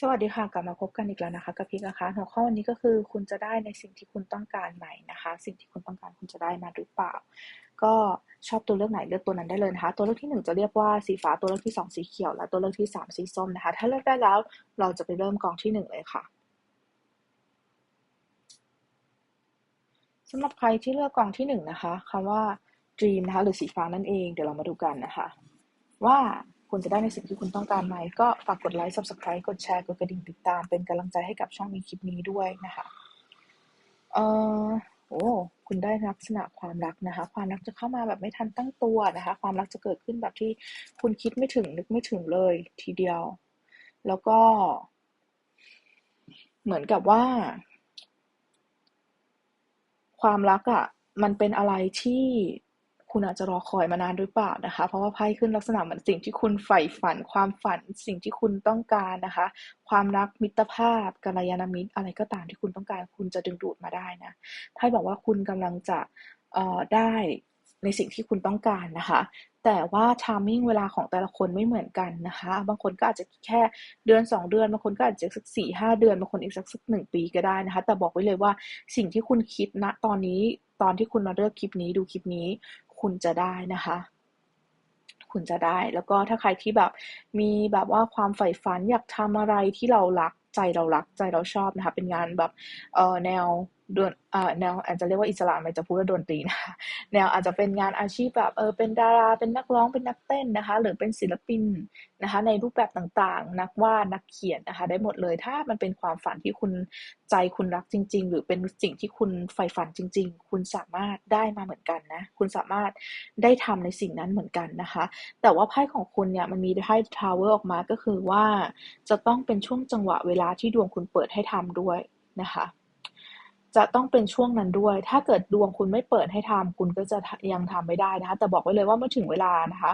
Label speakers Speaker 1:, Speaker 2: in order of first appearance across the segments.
Speaker 1: สวัสดีค่ะ กลับมาพบกันอีกแล้วนะคะ กับพี่นะคะหัวข้อวันนี้ก็คือคุณจะได้ในสิ่งที่คุณต้องการไหมนะคะ สิ่งที่คุณต้องการคุณจะได้มาหรือเปล่า ก็ชอบตัวเลือกไหนเลือกตัวนั้นได้เลยนะคะ ตัวเลือกที่หนึ่งจะเรียกว่าสีฟ้าตัวเลือกที่สองสีเขียว และตัวเลือกที่สามสีส้มนะคะ ถ้าเลือกได้แล้วเราจะไปเริ่มกองที่หนึ่งเลยค่ะสำหรับใครที่เลือกกองที่หนึ่งนะคะคำว่า dream นะคะหรือสีฟ้านั่นเองเดี๋ยวเรามาดูกันนะคะ ว่า คุณจะได้ในสิ่งที่คุณต้องการไหม ก็ฝากกดไลค์ subscribe กดแชร์ กดกระดิ่งติดตาม เป็นกำลังใจให้กับช่องนี้คลิปนี้ด้วยนะคะ เออโอ้คุณได้ลักษณะความรักนะคะ ความรักจะเข้ามาแบบไม่ทันตั้งตัวนะคะ ความรักจะเกิดขึ้นแบบที่คุณคิดไม่ถึงนึกไม่ถึงเลยทีเดียว แล้วก็ เหมือนกับว่า ความรักอะ่ะ มันเป็นอะไรที่ คุณอาจจะรอคอยมานานหรือเปล่านะคะ เพราะว่าไพ่ขึ้นลักษณะเหมือนสิ่งที่คุณใฝ่ฝัน ความฝันสิ่งที่คุณต้องการนะคะ ความรักมิตรภาพกัลยาณมิตรอะไรก็ตามที่คุณต้องการ คุณจะดึงดูดมาได้นะไพ่บอกว่าคุณกำลังจะได้ในสิ่งที่คุณต้องการนะคะ แต่ว่าทามมิ่งเวลาของแต่ละคนไม่เหมือนกันนะคะ บางคนก็อาจจะแค่เดือน 2 เดือน บางคนก็อาจจะสักสี่ห้าเดือน บางคนอีกสักสักหนึ่งปีก็ได้นะคะ แต่บอกไว้เลยว่าสิ่งที่คุณคิดณนะตอนนี้ ตอนที่คุณมาเลือกคลิปนี้ดูคลิปนี้ คุณจะได้นะคะ คุณจะได้ แล้วก็ถ้าใครที่แบบมีแบบว่าความใฝ่ฝันอยากทำอะไรที่เรารักใจเรารักใจเราชอบนะคะ เป็นงานแบบเออแนว ดนแนวอาจจะเรียกว่าอิสระไม่จะพูดว่าดนตรีนะคะแนวอาจจะเป็นงานอาชีพแบบเออเป็นดาราเป็นนักร้องเป็นนักเต้นนะคะ หรือเป็นศิลปินนะคะ ในรูปแบบต่างๆ นักวาดนักเขียนนะคะ ได้หมดเลยถ้ามันเป็นความฝันที่คุณใจคุณรักจริง ๆ หรือเป็นสิ่งที่คุณใฝ่ฝันจริง ๆ คุณสามารถได้มาเหมือนกันนะคุณสามารถได้ทำในสิ่งนั้นเหมือนกันนะคะ แต่ว่าไพ่ของคุณเนี่ยมันมีไพ่ทาวเวอร์ออกมาก็คือว่าจะต้องเป็นช่วงจังหวะเวลาที่ดวงคุณเปิดให้ทำด้วยนะคะ จะต้องเป็นช่วงนั้นด้วย ถ้าเกิดดวงคุณไม่เปิดให้ทำคุณก็จะยังทำไม่ได้นะคะ แต่บอกไว้เลยว่าเมื่อถึงเวลานะคะ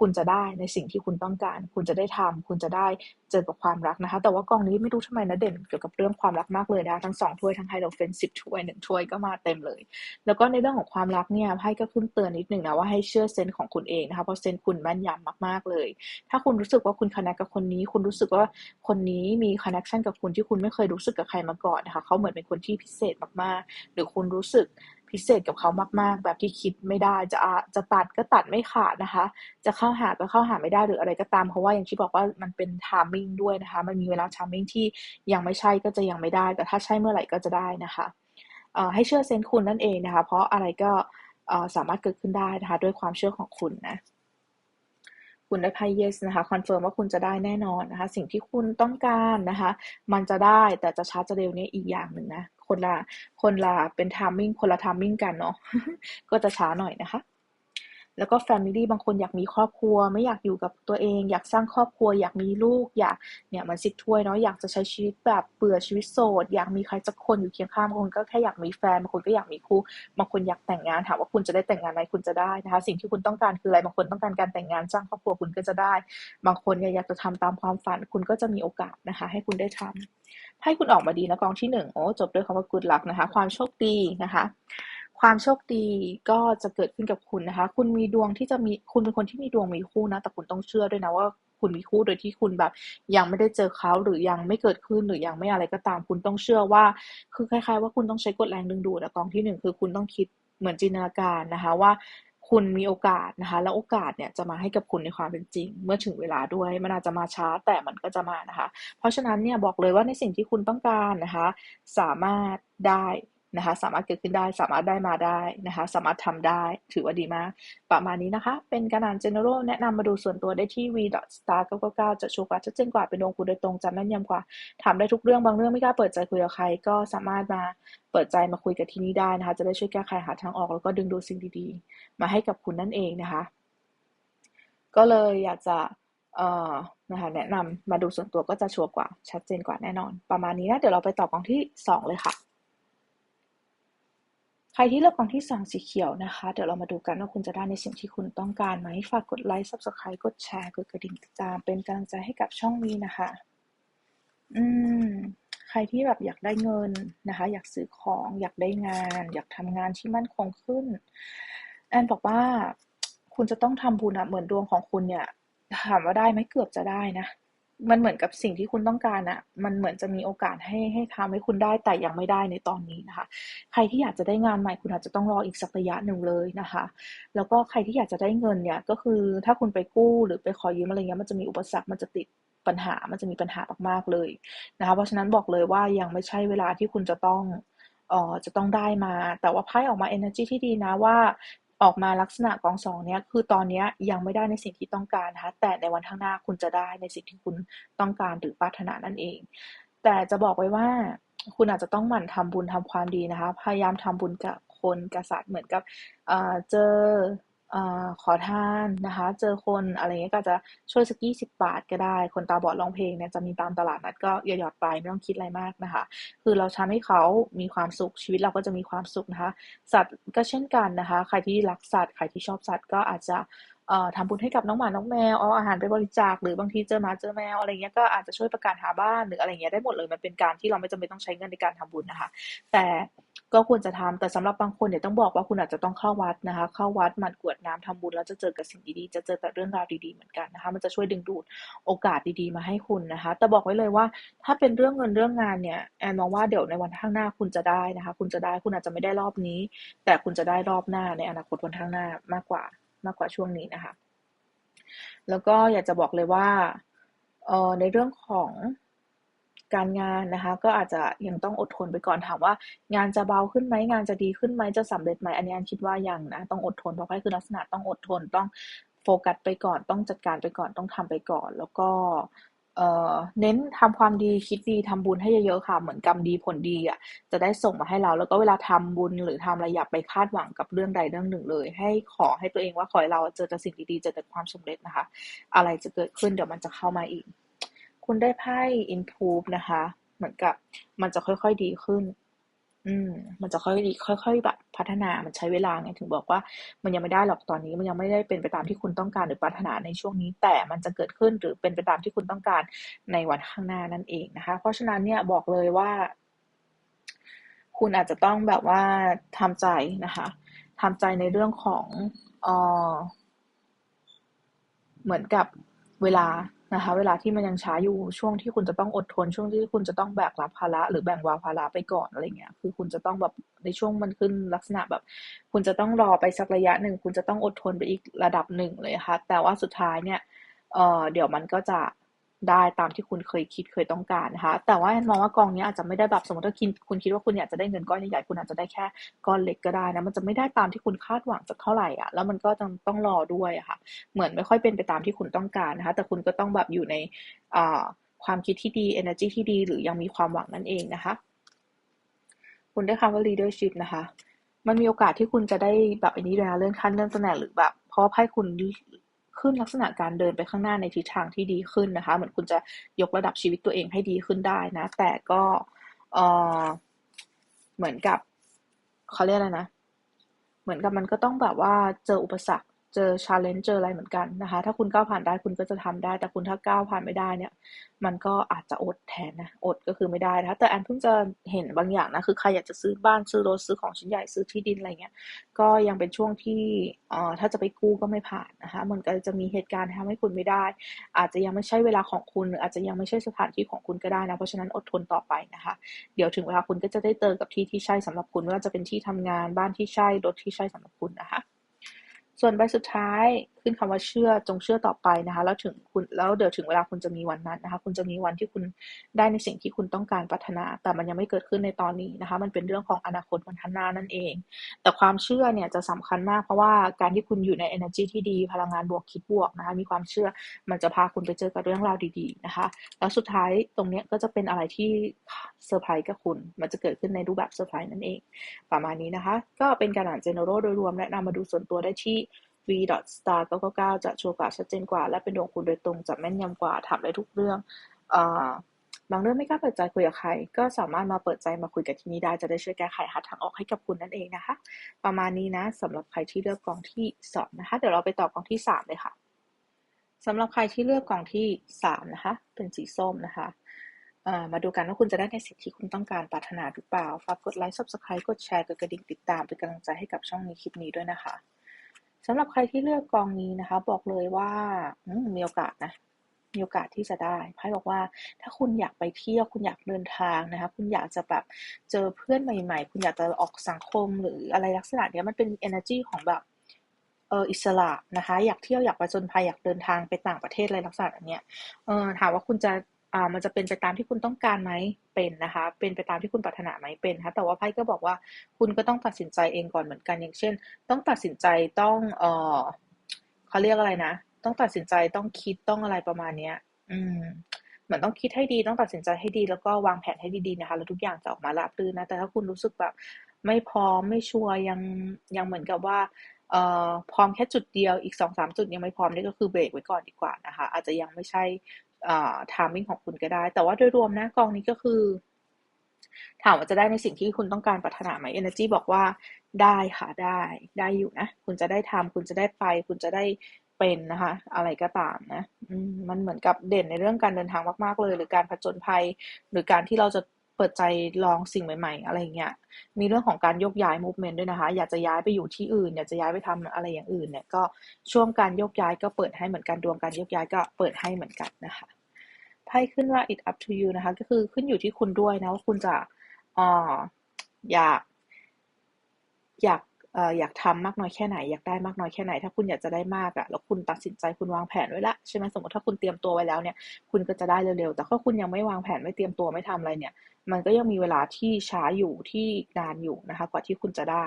Speaker 1: คุณจะได้ในสิ่งที่คุณต้องการ คุณจะได้ทำคุณจะได้เจอกับความรักนะคะ แต่ว่ากองนี้ไม่รู้ทำไมนะเด่นเกี่ยวกับเรื่องความรักมากเลยนะคะทั้งสองถ้วยทั้งไฮโดรเฟนสิบถ้วยหนึ่งถ้วยก็มาเต็มเลย แล้วก็ในเรื่องของความรักเนี่ยไพ่ก็ขึ้นเตือนนิดหนึ่งนะว่าให้เชื่อเซนส์ของคุณเองนะคะเพราะเซนส์คุณแม่นยำมากๆเลย ถ้าคุณรู้สึกว่าคุณคอนเนคกับคนนี้ คุณรู้สึกว่าคนนี้มีคอนเนคชันกับคุณที่คุณไม่เคยรู้สึกกับใครมาก่อนนะคะเขาเหมือนเป็นคนที่พิเศษมากๆ หรือคุณรู้สึกพิเศษกับเขามากๆ แบบที่คิดไม่ได้จะจะตัดก็ตัดไม่ขาดนะคะ จะเข้าหาก็เข้าหาไม่ได้หรืออะไรก็ตาม เพราะว่าอย่างที่บอกว่ามันเป็นทามมิ่งด้วยนะคะ มันมีเวลาทามมิ่งที่ยังไม่ใช่ก็จะยังไม่ได้ แต่ถ้าใช่เมื่อไหร่ก็จะได้นะคะให้เชื่อเซนคุณนั่นเองนะคะ เพราะอะไรก็สามารถเกิดขึ้นได้นะคะ ด้วยความเชื่อของคุณนะ คุณได้ไพ่ yes นะคะคอนเฟิร์มว่าคุณจะได้แน่นอนนะคะ สิ่งที่คุณต้องการนะคะ มันจะได้แต่จะช้าจะเร็วนี้อีกอย่างหนึ่งนะ คนละคนละเป็นทามมิ่งคนละทามมิ่งกันเนาะก็จะช้าหน่อยนะคะ แล้วก็แฟมิลี่บางคนอยากมีครอบครัว ไม่อยากอยู่กับตัวเอง อยากสร้างครอบครัว อยากมีลูก อยากเนี่ยมันสิทถ้วยเนาะอยากจะใช้ชีวิตแบบเบื่อชีวิตโสด อยากมีใครสักคนอยู่เคียงข้างบางคนก็แค่อยากมีแฟนบางคนก็อยากมีคู่บางคนอยากแต่งงานถามว่าคุณจะได้แต่งงานไหมคุณจะได้นะคะ สิ่งที่คุณต้องการคืออะไรบางคนต้องการการแต่งงานสร้างครอบครัวคุณก็จะได้ บางคนอยากจะทำตามความฝันคุณก็จะมีโอกาสนะคะ ให้คุณได้ทำให้คุณออกมาดีนะกองที่หนึ่งโอ้จบด้วยคำว่า good luck นะคะ ความโชคดีนะคะ ความโชคดีก็จะเกิดขึ้นกับคุณนะคะ คุณมีดวงที่จะมี คุณเป็นคนที่มีดวงมีคู่นะ แต่คุณต้องเชื่อด้วยนะว่าคุณมีคู่โดยที่คุณแบบ ยังไม่ได้เจอเขาหรือยังไม่เกิดขึ้นหรือยังไม่อะไรก็ตาม คุณต้องเชื่อว่า คือคล้าย ๆ ว่าคุณต้องใช้กฎแรงดึงดูดกองที่หนึ่งคือคุณต้องคิดเหมือนจินตนาการนะคะว่าคุณมีโอกาสนะคะ แล้วโอกาสเนี่ยจะมาให้กับคุณในความเป็นจริง เมื่อถึงเวลาด้วยมันอาจจะมาช้าแต่มันก็จะมานะคะ เพราะฉะนั้นเนี่ยบอกเลยว่าในสิ่งที่คุณต้องการนะคะ สามารถได้ นะคะ สามารถเกิดขึ้นได้ สามารถได้มาได้นะคะ สามารถทำได้ ถือว่าดีมาก ประมาณนี้นะคะ เป็นการอ่าน general แนะนำมาดูส่วนตัวได้ที่ v star 999จะชัวร์กว่าชัดเจนกว่า เป็นดวงคุณโดยตรงจำแม่นยำกว่า ถามได้ทุกเรื่อง บางเรื่องไม่กล้าเปิดใจคุยกับใคร ก็สามารถมาเปิดใจมาคุยกับที่นี่ได้นะคะ จะได้ช่วยแก้ไขหาทางออก แล้วก็ดึงดูสิ่งดีๆ มาให้กับคุณนั่นเองนะคะ ก็เลยอยากจะเอ่อนะคะแนะนำมาดูส่วนตัวก็จะชัวร์กว่าชัดเจนกว่าแน่นอน ประมาณนี้นะ เดี๋ยวเราไปต่อกองที่ 2 เลยค่ะ ใครที่เลือกกองที่สองสีเขียวนะคะ เดี๋ยวเรามาดูกันว่าคุณจะได้ในสิ่งที่คุณต้องการไหม ฝากกดไลค์ subscribe กดแชร์ กดกระดิ่งติดตาม เป็นกำลังใจให้กับช่องนี้นะคะ อืม ใครที่แบบอยากได้เงินนะคะ อยากซื้อของ อยากได้งาน อยากทำงานที่มั่นคงขึ้น แอนบอกว่าคุณจะต้องทำบุญอะเหมือนดวงของคุณเนี่ย ถามว่าได้ไหมเกือบจะได้นะ มันเหมือนกับสิ่งที่คุณต้องการอะมันเหมือนจะมีโอกาสให้ให้ทำให้คุณได้แต่ยังไม่ได้ในตอนนี้นะคะ ใครที่อยากจะได้งานใหม่คุณอาจจะต้องรออีกสักระยะหนึ่งเลยนะคะ แล้วก็ใครที่อยากจะได้เงินเนี่ยก็คือถ้าคุณไปกู้หรือไปขอยืมอะไรเงี้ยมันจะมีอุปสรรคมันจะติดปัญหามันจะมีปัญหามากๆเลยนะคะเพราะฉะนั้นบอกเลยว่ายังไม่ใช่เวลาที่คุณจะต้องเอ่อจะต้องได้มา แต่ว่าไพ่ออกมา energy ที่ดีนะว่า ออกมาลักษณะกองสองเนี้ย คือตอนนี้ยังไม่ได้ในสิ่งที่ต้องการนะคะแต่ในวันข้างหน้าคุณจะได้ในสิ่งที่คุณต้องการหรือปรารถนานั่นเอง แต่จะบอกไว้ว่าคุณอาจจะต้องหมั่นทำบุญทำความดีนะคะ พยายามทำบุญกับคนกษัตริย์เหมือนกับเจอ ขอทานนะคะ เจอคนอะไรเงี้ยก็จะช่วยสักยี่สิบบาทก็ได้ คนตาบอดร้องเพลงเนี่ยจะมีตามตลาดนัดก็หยอดไปไม่ต้องคิดอะไรมากนะคะ คือเราทำให้เขามีความสุขชีวิตเราก็จะมีความสุขนะคะ สัตว์ก็เช่นกันนะคะ ใครที่รักสัตว์ใครที่ชอบสัตว์ก็อาจจะ ทำบุญให้กับน้องหมา น้องแมว เอาอาหารไปบริจาค หรือบางทีเจอหมาเจอแมวอะไรเงี้ย ก็อาจจะช่วยประกาศหาบ้านหรืออะไรเงี้ยได้หมดเลย มันเป็นการที่เราไม่จำเป็นต้องใช้เงินในการทำบุญนะคะ แต่ก็ควรจะทำแต่สำหรับบางคนเนี่ยต้องบอกว่าคุณอาจจะต้องเข้าวัดนะคะ เข้าวัดมันกวดน้ำทำบุญแล้วจะเจอกับสิ่งดีๆ จะเจอแต่เรื่องราวดีๆเหมือนกันนะคะ มันจะช่วยดึงดูดโอกาสดีๆมาให้คุณนะคะ แต่บอกไว้เลยว่า ถ้าเป็นเรื่องเงินเรื่องงานเนี่ยแอนมองว่าเดี๋ยวในวันข้างหน้าคุณจะได้นะคะ คุณจะได้คุณอาจจะไม่ได้รอบนี้ แต่คุณจะได้รอบหน้าในอนาคตวันข้างหน้ามากกว่า มากกว่าช่วงนี้นะคะ แล้วก็อยากจะบอกเลยว่าเออในเรื่องของการงานนะคะ ก็อาจจะยังต้องอดทนไปก่อนถามว่า งานจะเบาขึ้นไหมงานจะดีขึ้นไหมจะสำเร็จไหมอันนี้อันคิดว่ายังนะต้องอดทนเพราะไพ่คือลักษณะต้องอดทนต้องโฟกัสไปก่อนต้องจัดการไปก่อนต้องทำไปก่อน แล้วก็ เน้นทำความดีคิดดีทำบุญให้เยอะๆค่ะ เหมือนกรรมดีผลดีอะจะได้ส่งมาให้เรา แล้วก็เวลาทำบุญหรือทำอะไรอย่าไปคาดหวังกับเรื่องใดเรื่องหนึ่งเลย ให้ขอให้ตัวเองว่าขอให้เราเจอแต่สิ่งดีๆเจอแต่ความสำเร็จนะคะ อะไรจะเกิดขึ้นเดี๋ยวมันจะเข้ามาอีก คุณได้ไพ่ improve นะคะ เหมือนกับมันจะค่อยๆดีขึ้น อืม มันจะค่อยดีค่อย ๆ แบบพัฒนา มันใช้เวลาไง ถึงบอกว่ามันยังไม่ได้หรอกตอนนี้ มันยังไม่ได้เป็นไปตามที่คุณต้องการหรือปรารถนาในช่วงนี้ แต่มันจะเกิดขึ้นหรือเป็นไปตามที่คุณต้องการในวันข้างหน้านั่นเองนะคะ เพราะฉะนั้นเนี่ยบอกเลยว่า คุณอาจจะต้องแบบว่าทำใจนะคะทำใจในเรื่องของเออเหมือนกับเวลา นะคะ เวลาที่มันยังช้าอยู่ช่วงที่คุณจะต้องอดทน ช่วงที่คุณจะต้องแบกรับภาระหรือแบ่งวาภาระไปก่อนอะไรเงี้ย คือคุณจะต้องแบบในช่วงมันขึ้นลักษณะแบบ คุณจะต้องรอไปสักระยะหนึ่ง คุณจะต้องอดทนไปอีกระดับหนึ่งเลยค่ะ แต่ว่าสุดท้ายเนี่ยเออเดี๋ยวมันก็จะ ได้ตามที่คุณเคยคิดเคยต้องการนะคะแต่ว่าแอนมองว่ากองนี้อาจจะไม่ได้แบบสมมติถ้าคุณคิดว่าคุณอยากจะได้เงินก้อนใหญ่ๆคุณอาจจะได้แค่ก้อนเล็กก็ได้นะมันจะไม่ได้ตามที่คุณคาดหวังสักเท่าไหร่อะแล้วมันก็ต้องต้องรอด้วยะค่ะ เหมือนไม่ค่อยเป็นไปตามที่คุณต้องการนะคะแต่คุณก็ต้องแบบอยู่ในความคิดที่ดี energy ที่ดี หรือยังมีความหวังนั่นเองนะคะ คุณได้คำว่า leadership นะคะมันมีโอกาสที่คุณจะได้แบบอันนี้เลยนะเลื่อนขั้นเลื่อนตำแหน่งหรือแบบเพราะไพ่คุณ ขึ้นลักษณะการเดินไปข้างหน้าในทิศทางที่ดีขึ้นนะคะ เหมือนคุณจะยกระดับชีวิตตัวเองให้ดีขึ้นได้นะ แต่ก็เออเหมือนกับเขาเรียกอะไรนะ เหมือนกับมันก็ต้องแบบว่าเจออุปสรรค เจอชาเลนจ์เจออะไรเหมือนกันนะคะ ถ้าคุณก้าวผ่านได้คุณก็จะทำได้ แต่คุณถ้าก้าวผ่านไม่ได้เนี่ย มันก็อาจจะอดแทนนะ อดก็คือไม่ได้นะคะแต่แอนเพิ่งจะเห็นบางอย่างนะ คือใครอยากจะซื้อบ้านซื้อรถซื้อของชิ้นใหญ่ซื้อที่ดินอะไรเงี้ย ก็ยังเป็นช่วงที่เอ่อถ้าจะไปกู้ก็ไม่ผ่านนะคะ มันก็จะมีเหตุการณ์ทำให้คุณไม่ได้ อาจจะยังไม่ใช่เวลาของคุณหรืออาจจะยังไม่ใช่สถานที่ของคุณก็ได้นะ เพราะฉะนั้นอดทนต่อไปนะคะ เดี๋ยวถึงเวลาคุณก็จะได้เจอกับที่ที่ใช่สำหรับคุณว่าจะเป็นที่ทำงานบ้านที่ใช่รถที่ใช่สำหรับคุณนะคะ ส่วนใบสุดท้ายขึ้นคำว่าเชื่อจงเชื่อต่อไปนะคะ แล้วถึงคุณแล้วเดี๋ยวถึงเวลาคุณจะมีวันนั้นนะคะ คุณจะมีวันที่คุณได้ในสิ่งที่คุณต้องการพัฒนา แต่มันยังไม่เกิดขึ้นในตอนนี้นะคะ มันเป็นเรื่องของอนาคตวันข้างหน้านั่นเอง แต่ความเชื่อเนี่ยจะสำคัญมาก เพราะว่าการที่คุณอยู่ใน energy ที่ดีพลังงานบวกคิดบวกนะคะ มีความเชื่อมันจะพาคุณไปเจอกับเรื่องราวดีๆนะคะ แล้วสุดท้ายตรงเนี้ยก็จะเป็นอะไรที่เซอร์ไพรส์กับคุณ มันจะเกิดขึ้นในรูปแบบเซอร์ไพรส์นั่นเอง ประมาณนี้นะคะ ก็เป็นการอ่าน general โดยรวมแนะนำมาดูส่วนตัวได้ที่ v star 999 จะชัวร์กว่าชัดเจนกว่า และเป็นดวงคุณโดยตรงจะแม่นยำกว่าถามได้ทุกเรื่องบางเรื่องไม่กล้าเปิดใจคุยกับใคร ก็สามารถมาเปิดใจมาคุยกับที่นี่ได้จะได้ช่วยแก้ไขหาทางออกให้กับคุณนั่นเองนะคะ ประมาณนี้นะสำหรับใครที่เลือกกองที่สองนะคะ เดี๋ยวเราไปต่อกองที่สามเลยค่ะสำหรับใครที่เลือกกองที่สามนะคะ เป็นสีส้มนะคะมาดูกันว่าคุณจะได้ในสิ่งที่คุณต้องการปรารถนาหรือเปล่า ฝากกดไลค์ subscribe กดแชร์ กดกระดิ่งติดตามเป็นกำลังใจให้กับช่องนี้คลิปนี้ด้วยนะคะ สำหรับใครที่เลือกกองนี้นะคะ บอกเลยว่ามีโอกาสนะมีโอกาสที่จะได้ไพ่บอกว่าถ้าคุณอยากไปเที่ยวคุณอยากเดินทางนะคะ คุณอยากจะแบบเจอเพื่อนใหม่ ๆ คุณอยากจะออกสังคมหรืออะไรลักษณะเนี้ยมันเป็น energy ของแบบเอออิสระนะคะ อยากเที่ยวอยากไปจนภัยอยากเดินทางไปต่างประเทศอะไรลักษณะอันเนี้ยเออถามว่าคุณจะ อ่ามันจะเป็นไปตามที่คุณต้องการไหมเป็นนะคะ เป็นไปตามที่คุณปรารถนาไหมเป็นคะแต่ว่าไพ่ก็บอกว่าคุณก็ต้องตัดสินใจเองก่อนเหมือนกันอย่างเช่น ต้องตัดสินใจต้องเออเขาเรียกอะไรนะ ต้องตัดสินใจต้องคิดต้องอะไรประมาณเนี้ย อืมเหมือนต้องคิดให้ดีต้องตัดสินใจให้ดีแล้วก็วางแผนให้ดีๆนะคะ แล้วทุกอย่างจะออกมาราบรื่นนะแต่ถ้าคุณรู้สึกแบบไม่พร้อมไม่ชัวร์ยังยังเหมือนกับว่าเอ่อพร้อมแค่จุดเดียวอีกสองสามจุดยังไม่พร้อมนี่ก็คือเบรกไว้ก่อนดีกว่านะคะ อาจจะยังไม่ใช่ ทามมิ่งของคุณก็ได้ แต่ว่าโดยรวมนะกองนี้ก็คือ ถามว่าจะได้ในสิ่งที่คุณต้องการปรารถนาไหม Energy บอกว่าได้ค่ะได้ได้อยู่นะ คุณจะได้ทำคุณจะได้ไป คุณจะได้เป็นนะคะ อะไรก็ตามนะมันเหมือนกับเด่นในเรื่องการเดินทางมาก ๆ เลย หรือการผจญภัย หรือการที่เราจะ เปิดใจลองสิ่งใหม่ๆ อะไรเงี้ย มีเรื่องของการยกย้ายมูฟเมนต์ด้วยนะคะ อยากจะย้ายไปอยู่ที่อื่น อยากจะย้ายไปทำอะไรอย่างอื่นเนี่ย ก็ช่วงการยกย้ายก็เปิดให้เหมือนกัน ดวงการยกย้ายก็เปิดให้เหมือนกันนะคะไพ่ขึ้นว่า it up to you นะคะ ก็คือขึ้นอยู่ที่คุณด้วยนะว่าคุณจะอ่ออยาก อยาก เอ่ออยากทำมากน้อยแค่ไหน อยากได้มากน้อยแค่ไหน ถ้าคุณอยากจะได้มากอะแล้วคุณตัดสินใจคุณวางแผนไว้ละใช่ไหมสมมติถ้าคุณเตรียมตัวไว้แล้วเนี่ย คุณก็จะได้เร็วๆแต่ถ้าคุณยังไม่วางแผนไม่เตรียมตัวไม่ทำอะไรเนี่ย มันก็ยังมีเวลาที่ช้าอยู่ที่นานอยู่นะคะ กว่าที่คุณจะได้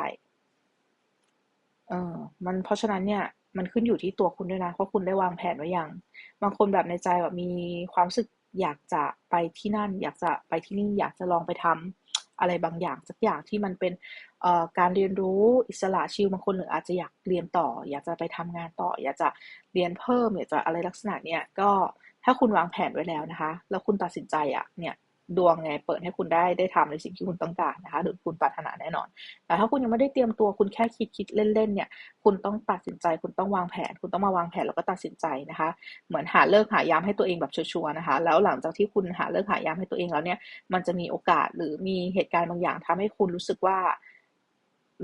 Speaker 1: เออมันเพราะฉะนั้นเนี่ยมันขึ้นอยู่ที่ตัวคุณด้วยนะว่าคุณได้วางแผนไว้ยัง บางคนแบบในใจแบบมีความรู้สึกอยากจะไปที่นั่น อยากจะไปที่นี่อยากจะลองไปทำอะไรบางอย่างสักอย่างที่มันเป็น การเรียนรู้อิสระชิลบางคนหรืออาจจะอยากเรียนต่อ อยากจะไปทำงานต่อ อยากจะเรียนเพิ่มอยากจะอะไรลักษณะเนี้ยก็ถ้าคุณวางแผนไว้แล้วนะคะ แล้วคุณตัดสินใจอะเนี่ยดวงไงเปิดให้คุณได้ได้ทำในสิ่งที่คุณต้องการนะคะหรือคุณปรารถนาแน่นอน แต่ถ้าคุณยังไม่ได้เตรียมตัวคุณแค่คิดคิดเล่นๆเนี่ย คุณต้องตัดสินใจ คุณต้องวางแผน คุณต้องมาวางแผนแล้วก็ตัดสินใจนะคะ เหมือนหาเลิกหายามให้ตัวเองแบบชัวร์นะคะ แล้วหลังจากที่คุณหาเลิกหายามให้ตัวเองแล้วเนี่ย มันจะมีโอกาสหรือมีเหตุการณ์บางอย่างทำให้คุณรู้สึกว่า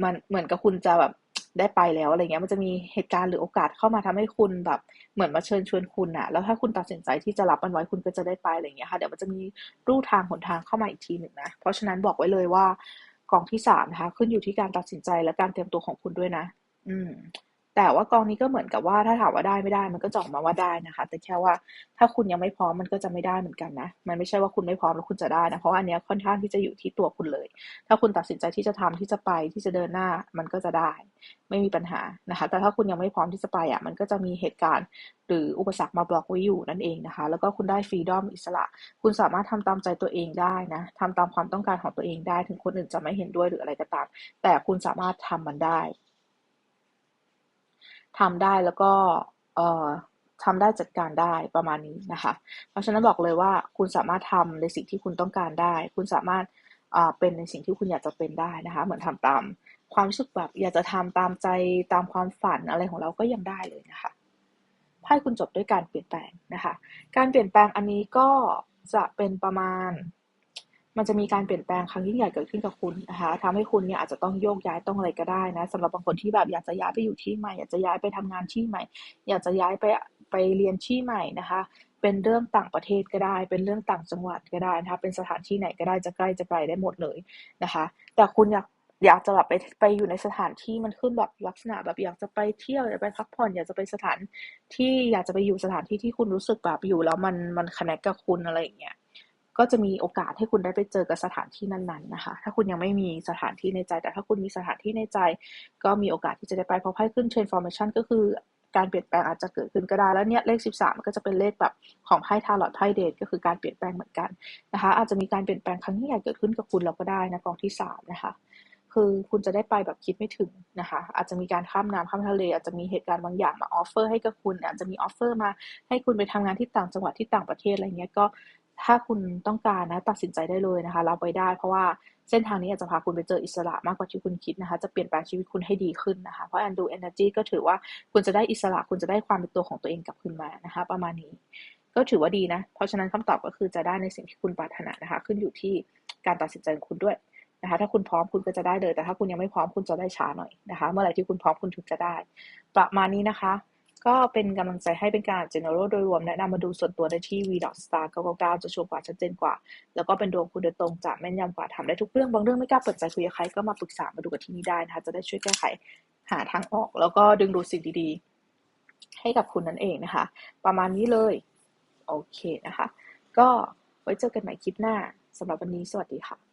Speaker 1: มันเหมือนกับคุณจะแบบได้ไปแล้วอะไรเงี้ย มันจะมีเหตุการณ์หรือโอกาสเข้ามาทำให้คุณแบบ เหมือนมาเชิญชวนคุณอะแล้วถ้าคุณตัดสินใจที่จะรับมันไว้คุณก็จะได้ไปอะไรเงี้ยค่ะ เดี๋ยวมันจะมีรูทางหนทางเข้ามาอีกทีหนึ่งนะ เพราะฉะนั้นบอกไว้เลยว่ากองที่สามนะคะ ขึ้นอยู่ที่การตัดสินใจและการเตรียมตัวของคุณด้วยนะ อืม แต่ว่ากองนี้ก็เหมือนกับว่าถ้าถามว่าได้ไม่ได้ มันก็จอกมาว่าได้นะคะ แต่แค่ว่าถ้าคุณยังไม่พร้อมมันก็จะไม่ได้เหมือนกันนะ มันไม่ใช่ว่าคุณไม่พร้อมแล้วคุณจะได้นะ เพราะอันนี้ค่อนข้างที่จะอยู่ที่ตัวคุณเลย ถ้าคุณตัดสินใจที่จะทำที่จะไปที่จะเดินหน้ามันก็จะได้ ไม่มีปัญหานะคะ แต่ถ้าคุณยังไม่พร้อมที่จะไปอะมันก็จะมีเหตุการณ์ หรืออุปสรรคมาบล็อกไว้อยู่นั่นเองนะคะ แล้วก็คุณได้ฟรีดอมอิสระ คุณสามารถทำตามใจตัวเองได้นะทำตามความต้องการของตัวเองได้ ถึงคนอื่นจะไม่เห็นด้วยหรืออะไรก็ตาม แต่คุณสามารถทำมันได้ ทำได้แล้วก็เอ่อทำได้จัดการได้ประมาณนี้นะคะ เพราะฉะนั้นบอกเลยว่าคุณสามารถทำในสิ่งที่คุณต้องการได้ คุณสามารถเป็นในสิ่งที่คุณอยากจะเป็นได้นะคะ เหมือนทำตามความรู้สึกแบบอยากจะทำตามใจตามความฝันอะไรของเราก็ยังได้เลยนะคะให้คุณจบด้วยการเปลี่ยนแปลงนะคะ การเปลี่ยนแปลงอันนี้ก็จะเป็นประมาณ มันจะมีการเปลี่ยนแปลงครั้งยิ่ใหญ่เกิดขึ้นกับคุณนะคะทำให้คุณเนี่ยอาจจะต้องโยกย้ายต้องอะไรก็ได้นะสำหรับบางคนที่แบบอยากจะย้ายไปอยู่ที่ใหม่ อยากจะย้ายไปทำงานที่ใหม่ อยากจะย้ายไปไปเรียนที่ใหม่นะคะ เป็นเรื่องต่างประเทศก็ได้ เป็นเรื่องต่างจังหวัดก็ได้นะคะ เป็นสถานที่ไหนก็ได้จะใกล้จะไกลได้หมดเลยนะคะ แต่คุณอยากอยากจะแบบไปไปอยู่ในสถานที่มันขึ้นแบบลักษณะแบบอยากจะไปเที่ยวอยากไปพักผ่อนอยากจะไปสถานที่อยากจะไปอยู่สถานที่ที่คุณรู้สึกแบบอยู่แล้วมันมันคอนเนคกับคุณอะไรอย่างเงี้ย ก็จะมีโอกาสให้คุณได้ไปเจอกับสถานที่นั้นๆนะคะ ถ้าคุณยังไม่มีสถานที่ในใจ แต่ถ้าคุณมีสถานที่ในใจ ก็มีโอกาสที่จะได้ไปเพราะไพ่ขึ้น transformation ก็คือการเปลี่ยนแปลงอาจจะเกิดขึ้นก็ได้ แล้วเนี่ยเลข 13 ก็จะเป็นเลขแบบของไพ่ทาร์ลอตไพ่เดทก็คือการเปลี่ยนแปลงเหมือนกันนะคะ อาจจะมีการเปลี่ยนแปลงครั้งที่ใหญ่เกิดขึ้นกับคุณเราก็ได้นะกองที่ 3 นะคะ คือคุณจะได้ไปแบบคิดไม่ถึงนะคะ อาจจะมีการข้ามน้ำข้ามทะเล อาจจะมีเหตุการณ์บางอย่างมาออฟเฟอร์ให้กับคุณ อาจจะมีออฟเฟอร์มาให้คุณไปทำงานที่ต่างจังหวัดที่ต่างประเทศอะไรเงี้ย ก็ ถ้าคุณต้องการนะตัดสินใจได้เลยนะคะรับไว้ได้ เพราะว่าเส้นทางนี้อาจจะพาคุณไปเจออิสระมากกว่าที่คุณคิดนะคะ จะเปลี่ยนแปลงชีวิตคุณให้ดีขึ้นนะคะ เพราะแอนดูเอเนอร์จีก็ถือว่าคุณจะได้อิสระคุณจะได้ความเป็นตัวของตัวเองกลับคืนมานะคะ ประมาณนี้ ก็ถือว่าดีนะ เพราะฉะนั้นคำตอบก็คือจะได้ในสิ่งที่คุณปรารถนานะคะ ขึ้นอยู่ที่การตัดสินใจของคุณด้วยนะคะ ถ้าคุณพร้อมคุณก็จะได้เลย แต่ถ้าคุณยังไม่พร้อมคุณจะได้ช้าหน่อยนะคะ เมื่อไหร่ที่คุณพร้อมคุณถึงจะได้ ประมาณนี้นะคะ ก็เป็นกำลังใจให้เป็นการ general โดยรวมแนะนำมาดูส่วนตัวได้ที่ v star 999จะชัวร์กว่าชัดเจนกว่า แล้วก็เป็นดวงคุณโดยตรงจะแม่นยำกว่าทำได้ทุกเรื่องบางเรื่องไม่กล้าเปิดใจคุยกับใครก็มาปรึกษามาดูกับที่นี่ได้นะคะจะได้ช่วยแก้ไขหาทางออก แล้วก็ดึงดูดสิ่งดีๆ ให้กับคุณนั่นเองนะคะ ประมาณนี้เลยโอเคนะคะ ก็ไว้เจอกันใหม่คลิปหน้าสำหรับวันนี้สวัสดีค่ะ